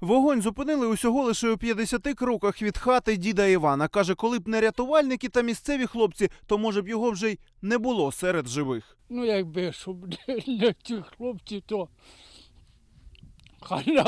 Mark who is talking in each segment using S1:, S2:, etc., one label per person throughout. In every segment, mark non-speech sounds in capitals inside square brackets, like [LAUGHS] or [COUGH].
S1: Вогонь зупинили усього лише у 50 кроках від хати діда Івана. Каже, коли б не рятувальники та місцеві хлопці, то може б його вже й не було серед живих.
S2: Ну, якби щоб [LAUGHS] не- не ті хлопці, то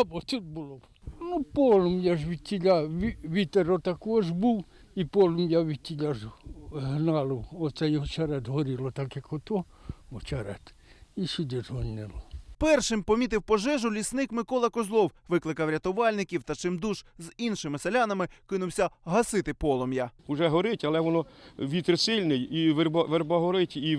S2: б тут було. б. Ну, полум'я ж від тіля, вітер отакож був, і полум'я від тіля ж гнало. Оце його очерет горіло, так як ото очерет. І сюди ж гонило.
S1: Першим помітив пожежу лісник Микола Козлов, викликав рятувальників та чимдуж з іншими селянами кинувся гасити полум'я.
S3: Уже горить, але воно вітер сильний, і верба, верба горить, і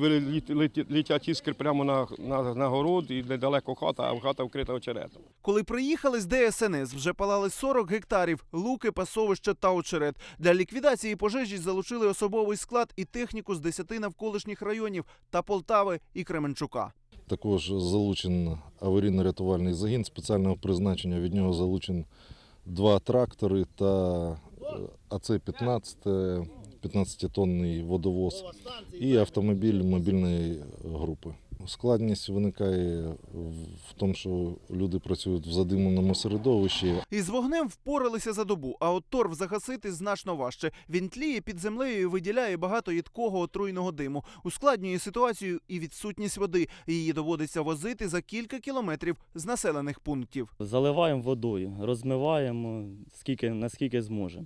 S3: летять іскри прямо на, на, на город, і недалеко хата, а хата вкрита очеретом.
S1: Коли приїхали з ДСНС, вже палали 40 гектарів, луки, пасовища та очерет. Для ліквідації пожежі залучили особовий склад і техніку з 10 навколишніх районів та Полтави і Кременчука.
S4: Також залучен аварійно-рятувальний загін спеціального призначення. Від нього залучен два трактори та е, АЦ-15, 15-тонний водовоз і автомобіль мобільної групи. Складність виникає в тому, що люди працюють в задимленому середовищі,
S1: Із вогнем впоралися за добу, а от торф загасити значно важче. Він тліє під землею і виділяє багато їдкого отруйного диму. Ускладнює ситуацію і відсутність води. Її доводиться возити за кілька кілометрів з населених пунктів.
S5: Заливаємо водою, розмиваємо скільки, наскільки зможемо.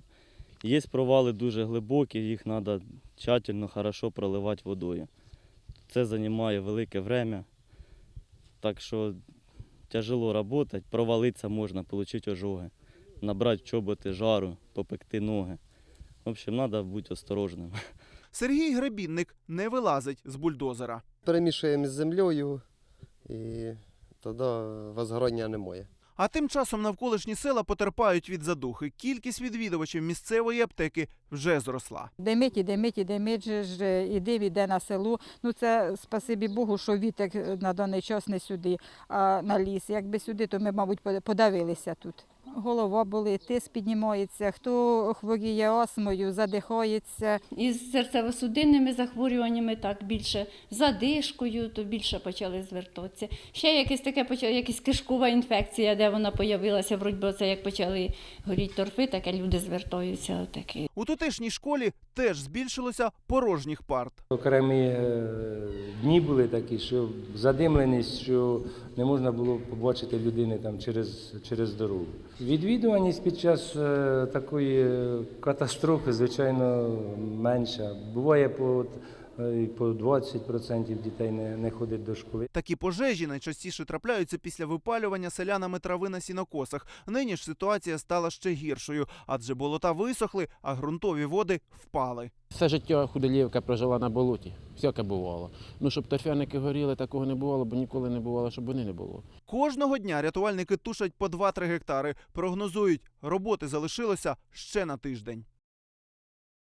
S5: Є провали дуже глибокі, їх треба тщательно, хорошо проливати водою. Це займає велике время, так що тяжело працювати, провалитися можна, отримати ожоги, набрати чоботи жару, попекти ноги. В общем, треба бути осторожним. [LAUGHS]
S1: Сергій Гребінник не вилазить з бульдозера.
S6: перемішуємо з землею і тоді возгорання немає.
S1: А тим часом навколишні села потерпають від задухи. Кількість відвідувачів місцевої аптеки вже зросла.
S7: Димить і димить, і димить же ж, і іде на село. Ну це спасибі Богу, що вітер на даний час не сюди, а на ліс. Якби сюди, то ми, мабуть, подавилися тут. Голова болить, тиск піднімається, хто хворіє астмою, задихається.
S8: Із серцево-судинними захворюваннями так більше, задишкою, то більше почали звертатися. Ще якесь таке почало, якась кишкова інфекція, де вона появилася, вроді би це як почали горіти торфи, таке люди звертаються. Такі.
S1: У тутешній школі теж збільшилося порожніх парт.
S9: Окремі е, дні були такі, що задимленість, що не можна було побачити людини там через, через дорогу. Відвідуваність під час е, такої катастрофи, звичайно, менша. Буває по, і по 20% дітей не, не ходить до школи.
S1: Такі пожежі найчастіше трапляються після випалювання селянами трави на сінокосах. Нині ж ситуація стала ще гіршою, адже болота висохли, а ґрунтові води впали.
S10: Все життя худолівка прожила на болоті. Всяке бувало. Ну, щоб торфяники горіли, такого не бувало, бо ніколи не бувало, щоб вони не було.
S1: Кожного дня рятувальники тушать по 2-3 гектари. Прогнозують, роботи залишилося ще на тиждень.